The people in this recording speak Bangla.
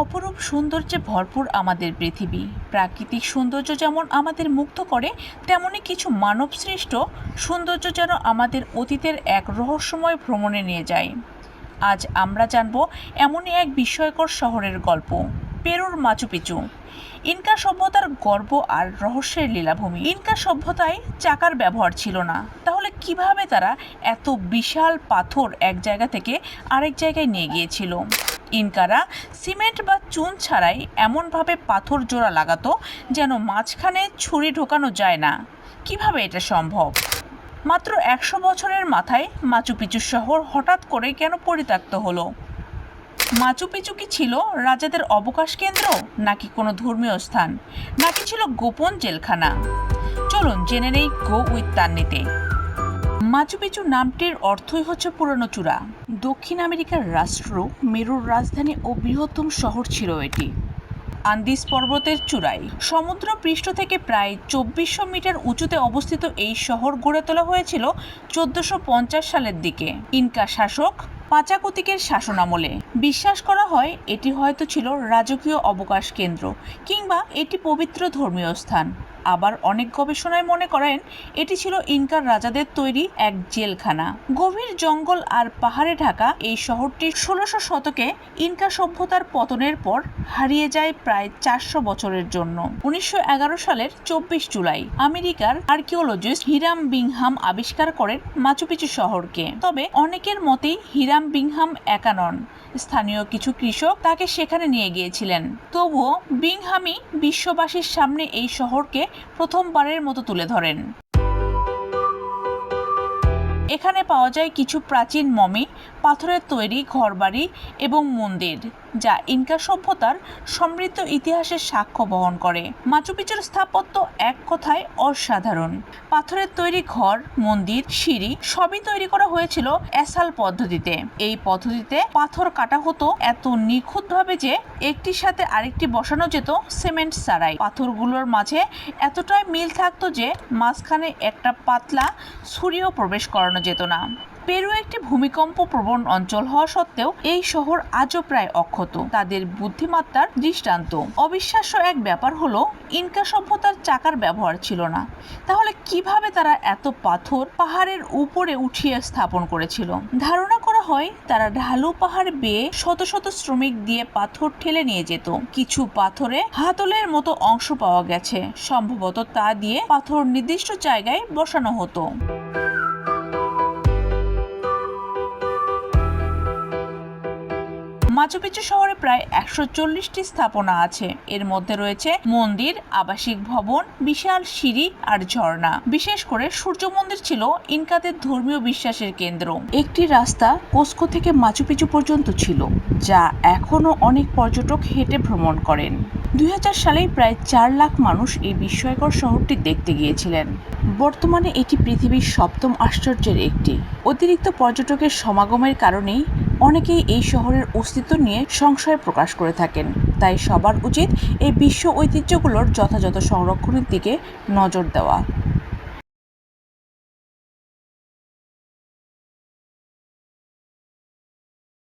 অপরূপ সৌন্দর্যে ভরপুর আমাদের পৃথিবী। প্রাকৃতিক সৌন্দর্য যেমন আমাদের মুগ্ধ করে, তেমনি কিছু মানবসৃষ্ট সৌন্দর্য যেন আমাদের অতীতের এক রহস্যময় ভ্রমণে নিয়ে যায়। আজ আমরা জানব এমনই এক বিস্ময়কর শহরের গল্প, পেরুর মাচুপিচু ইনকা সভ্যতার গর্ব আর রহস্যের লীলাভূমি। ইনকা সভ্যতায় চাকার ব্যবহার ছিল না। তাহলে কীভাবে তারা এত বিশাল পাথর এক জায়গা থেকে আরেক জায়গায় নিয়ে গিয়েছিল? ইনকারা, সিমেন্ট বা চুন ছাড়াই এমনভাবে পাথর জোড়া লাগাতো যেন মাঝখানে ছুরি ঢোকানো যায় না। কীভাবে এটা সম্ভব? মাত্র একশো বছরের মাথায় মাচুপিচু শহর হঠাৎ করে কেন পরিত্যক্ত হলো? মাচুপিচু কি ছিল রাজাদের অবকাশ কেন্দ্র, নাকি কোনো ধর্মীয় স্থান, নাকি ছিল গোপন জেলখানা? চলুন জেনে নেই গো উইথ তান্নিতে মাচু পিচু নামটির অর্থই হচ্ছে পুরনো চূড়া। দক্ষিণ আমেরিকার রাষ্ট্র মেরুর রাজধানী ও বৃহত্তম শহর ছিল এটি। আন্দিস পর্বতের চূড়ায় সমুদ্র পৃষ্ঠ থেকে প্রায় চব্বিশশো মিটার উঁচুতে অবস্থিত এই শহর গড়ে তোলা হয়েছিল চোদ্দশো সালের দিকে। ইনকা শাসক পাচাকুতিকের শাসনামলে। বিশ্বাস করা হয় এটি হয়তো ছিল রাজকীয় অবকাশ কেন্দ্র কিংবা এটি পবিত্র ধর্মীয় স্থান। আবার অনেক গবেষণায় মনে করেন, এটি ছিল ইনকার রাজাদের তৈরি এক জেলখানা। গভীর জঙ্গল আর পাহাড়ে ঢাকা এই শহরটি ষোলোশো শতকে ইনকা সভ্যতার পতনের পর হারিয়ে যায় প্রায় চারশো বছরের জন্য। উনিশশো এগারো সালের চব্বিশ জুলাই আমেরিকার আর্কিওলজিস্ট হিরাম বিংহাম আবিষ্কার করেন মাচুপিচু শহরকে। তবে অনেকের মতেই হিরাম বিংহাম একা নন। স্থানীয় কিছু কৃষক তাকে সেখানে নিয়ে গিয়েছিলেন। তবুও বিংহামই বিশ্ববাসীর সামনে এই শহরকে প্রথমবারের মতো তুলে ধরেন। এখানে পাওয়া যায় কিছু প্রাচীন মমি পাথরের তৈরি ঘরবাড়ি এবং মন্দির, যা ইনকা সভ্যতার সমৃদ্ধ ইতিহাসের সাক্ষ্য বহন করে। মাচুপিচুর স্থাপত্য এক কথায় অসাধারণ। পাথরের তৈরি ঘর, মন্দির, সিঁড়ি সবই তৈরি করা হয়েছিল অ্যাসাল পদ্ধতিতে। এই পদ্ধতিতে পাথর কাটা হতো এত নিখুঁতভাবে যে একটির সাথে আরেকটি বসানো যেত সিমেন্ট ছাড়াই। পাথরগুলোর মাঝে এতটাই মিল থাকতো যে মাঝখানে একটা পাতলা ছুরিও প্রবেশ করানো যেত না। পেরু একটি ভূমিকম্প প্রবণ অঞ্চল হওয়া সত্ত্বেও এই শহর আজও প্রায় অক্ষত। তাদের বুদ্ধিমত্তার দৃষ্টান্ত। অবিশ্বাস্য এক ব্যাপার হলো, ইনকা সভ্যতার চাকার ব্যবহার ছিল না। তাহলে কীভাবে তারা এত পাথর পাহাড়ের উপরে উঠিয়ে স্থাপন করেছিল? ধারণা করা হয়, তারা ঢালু পাহাড় বেয়ে শত শত শ্রমিক দিয়ে পাথর ঠেলে নিয়ে যেত। কিছু পাথরে হাতলের মতো অংশ পাওয়া গেছে। সম্ভবত তা দিয়ে পাথর নির্দিষ্ট জায়গায় বসানো হতো। মাচুপিচু শহরে প্রায় একশো চল্লিশটি স্থাপনা আছে। এর মধ্যে রয়েছে মন্দির, আবাসিক ভবন, বিশাল সিঁড়ি আর ঝর্ণা। বিশেষ করে সূর্য মন্দির ছিল ইনকাদের ধর্মীয় বিশ্বাসের কেন্দ্র। একটি রাস্তা কোস্কো থেকে মাচুপিচু পর্যন্ত ছিল, যা এখনও অনেক পর্যটক হেঁটে ভ্রমণ করেন। দুই সালেই প্রায় চার লাখ মানুষ এই বিস্ময়কর শহরটি দেখতে গিয়েছিলেন। বর্তমানে এটি পৃথিবীর সপ্তম আশ্চর্যের একটি। অতিরিক্ত পর্যটকের সমাগমের কারণেই অনেকেই এই শহরের অস্তিত্ব নিয়ে সংশয় প্রকাশ করে থাকেন। তাই সবার উচিত এই বিশ্ব ঐতিহ্যগুলোর যথাযথ সংরক্ষণের দিকে নজর দেওয়া।